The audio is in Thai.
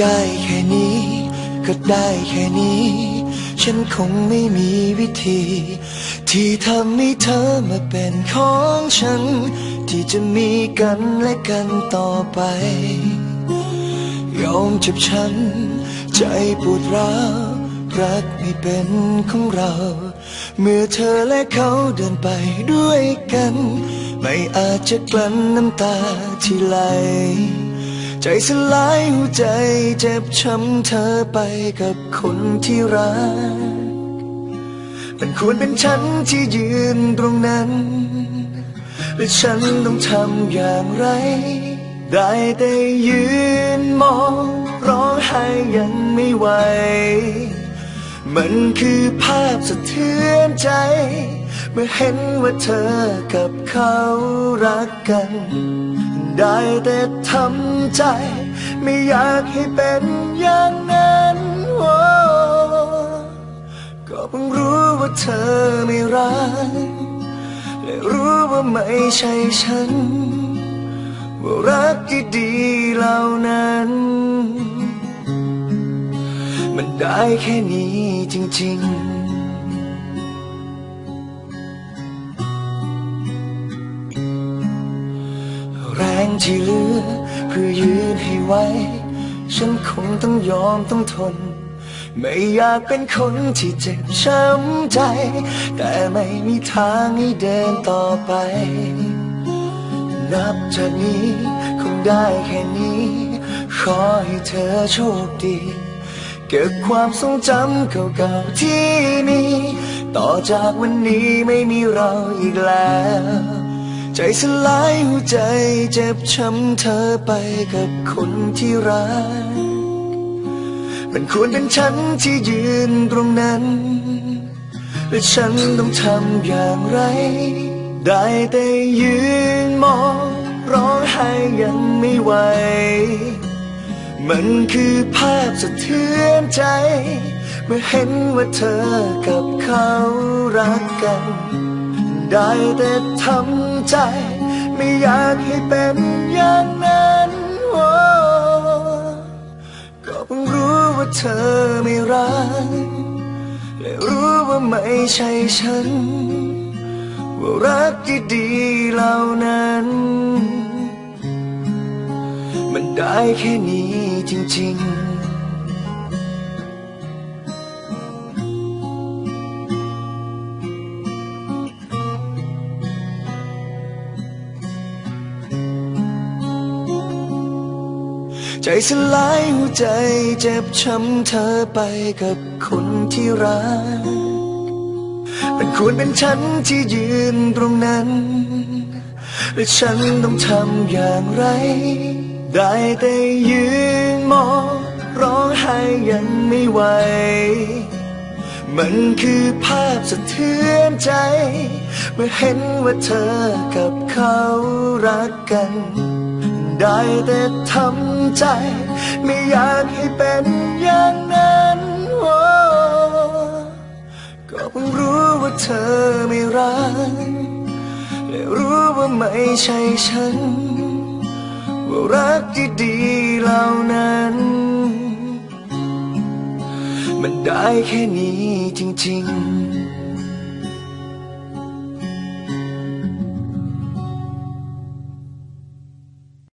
ได้แค่นี้ ก็ได้แค่นี้ ฉันคงไม่มีวิธี ที่ทำให้เธอมาเป็นของฉัน ที่จะมีกันและกันต่อไป ยอมจ็บช้ำใจปวดร้าวรักไม่เป็นของเรา เมื่อเธอและเขาเดินไปด้วยกัน ไม่อาจจะกลั้นน้ำตาที่ไหล ใจสลายหัวใจเจ็บช้ำเธอไปกับคนที่รัก มันควรเป็นฉันที่ยืนตรงนั้น และฉันต้องทำอย่างไร ได้แต่ยืนมองร้องไห้ยังไม่ไหว มันคือภาพสะเทือนใจ เมื่อเห็นว่าเธอกับเขารักกัน ได้แต่ทำใจ ไม่อยากให้เป็นอย่างนั้นก็เพิ่งรู้ว่าเธอไม่รักและรู้ว่าไม่ใช่ฉัน ว่ารักที่ดีเหล่านั้น มันได้แค่นี้จริง ๆ ที่เหลือ เพื่อยืนให้ไว้ ฉันคงต้องยอมต้องทน ไม่อยากเป็นคนที่เจ็บช้ำใจ แต่ไม่มีทางให้เดินต่อไป นับจากนี้คงได้แค่นี้ ขอให้เธอโชคดีเก็บความทรงจำเก่าๆที่มี ต่อจากวันนี้ไม่มีเราอีกแล้ว ใจสลายหัวใจเจ็บช้ำเธอไปกับคนที่รัก มันควรเป็นฉันที่ยืนตรงนั้น และฉันต้องทำอย่างไร ได้แต่ยืนมองร้องไห้ยังไม่ไหว มันคือภาพสะเทือนใจ เมื่อเห็นว่าเธอกับเขารักกัน ได้แต่ทำใจ ไม่อยากให้เป็นอย่างนั้นโอ้ก็เพิ่งรู้ว่าเธอไม่รักและรู้ว่าไม่ใช่ฉัน ว่ารักที่ดีเหล่านั้น มันได้แค่นี้จริง ๆ ใจสลายหัวใจเจ็บช้ำเธอไปกับคนที่รักมันควรเป็นฉันที่ยืนตรงนั้น และฉันต้องทำอย่างไร ได้แต่ยืนมองร้องไห้ยังไม่ไหว มันคือภาพสะเทือนใจ เมื่อเห็นว่าเธอกับเขารักกัน ได้แต่ทำใจ ไม่อยากให้เป็นอย่างนั้นก็เพิ่งรู้ว่าเธอไม่รักและรู้ว่าไม่ใช่ฉัน ว่ารักที่ดีเหล่านั้น มันได้แค่นี้จริง ๆ